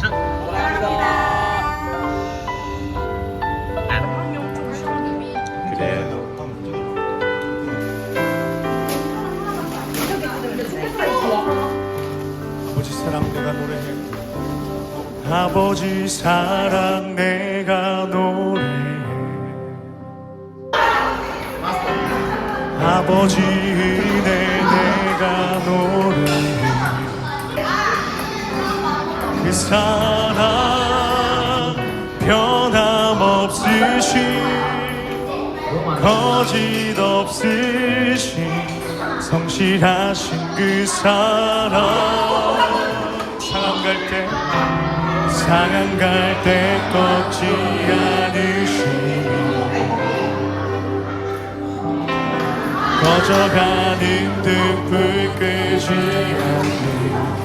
셋. 그래. 아버지 사랑 내가 노래해. 아버지 사랑 내가 노래해. 아버지 사랑 변함없으신 거짓 없으신 성실하신 그 사랑. 상한 갈때 상한 갈 때 꺾지 않으시니 꺼져가는 등불 끄지 않는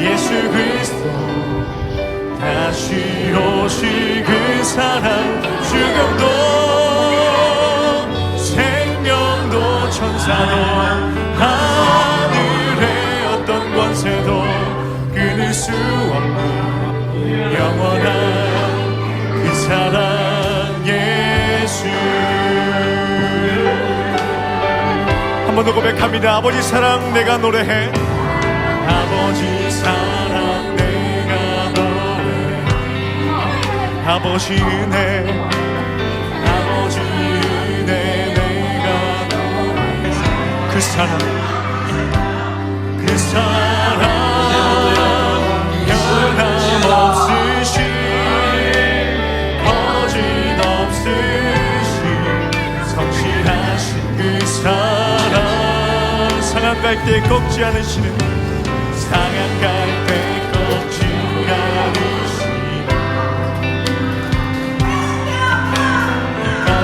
예수 그리스도. 다시 오실 그 사랑 죽음도 생명도 천사도 하늘의 어떤 권세도 끊을 수 없는 영원한 그 사랑 예수. 한 번 더 고백합니다. 아버지 사랑 내가 노래해 아버지 은혜 아버지 은혜 내가 그 사랑 그 사랑 변함없으신 거짓 없으신 성실하신 그 사랑. 상한 갈때 꺾지 않으시는 상한 갈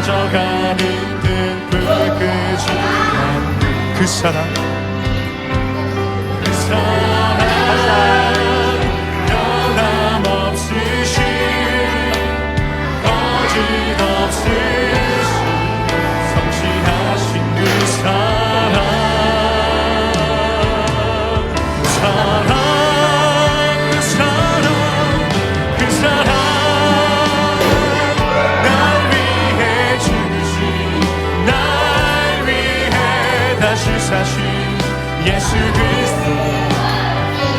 가져가는 등불 끄지 않는 그 사랑 다시 사신 예수 그리스도.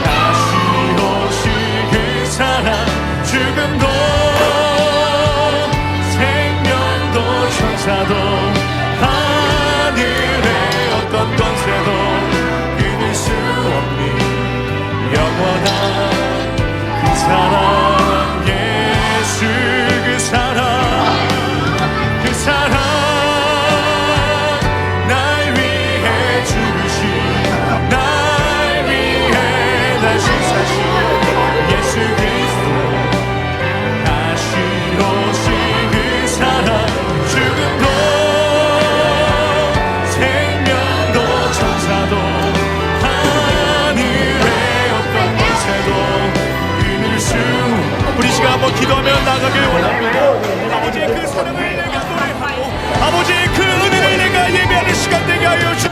다시 오실 그 사랑. 죽음도 생명도 천사도 기도하며 나가길 원합니다. 아버지의 그 사랑을 내가 노래하고 아버지의 그 은혜를 내가 예배하는 시간 되게 하여 주.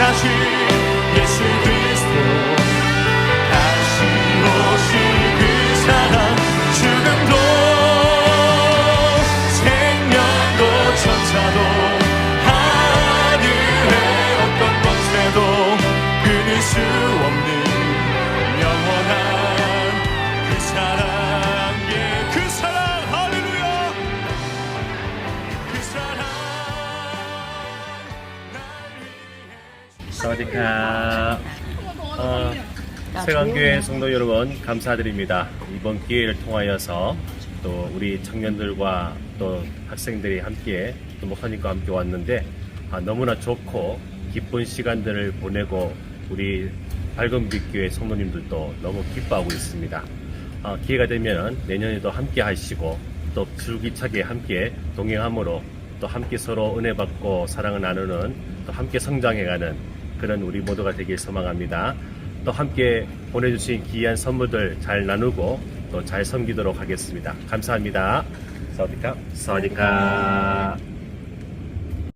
사실 예수 그리스도. 다시 오신 그 사랑 죽음도 생명도 천사도 하늘의 어떤 권세도 끊을 수 사디카. 어, 세강교회 성도 여러분 감사드립니다. 이번 기회를 통하여서 또 우리 청년들과 또 학생들이 함께 또 목사님과 함께 왔는데 아, 너무나 좋고 기쁜 시간들을 보내고 우리 밝은 빛교회 성도님들도 너무 기뻐하고 있습니다. 어, 기회가 되면 내년에도 함께 하시고 또 줄기차게 함께 동행함으로 또 함께 서로 은혜 받고 사랑을 나누는 또 함께 성장해가는 그런 우리 모두가 되길 소망합니다. 또 함께 보내주신 귀한 선물들 잘 나누고 또 잘 섬기도록 하겠습니다. 감사합니다. 사와디카. 사와디카.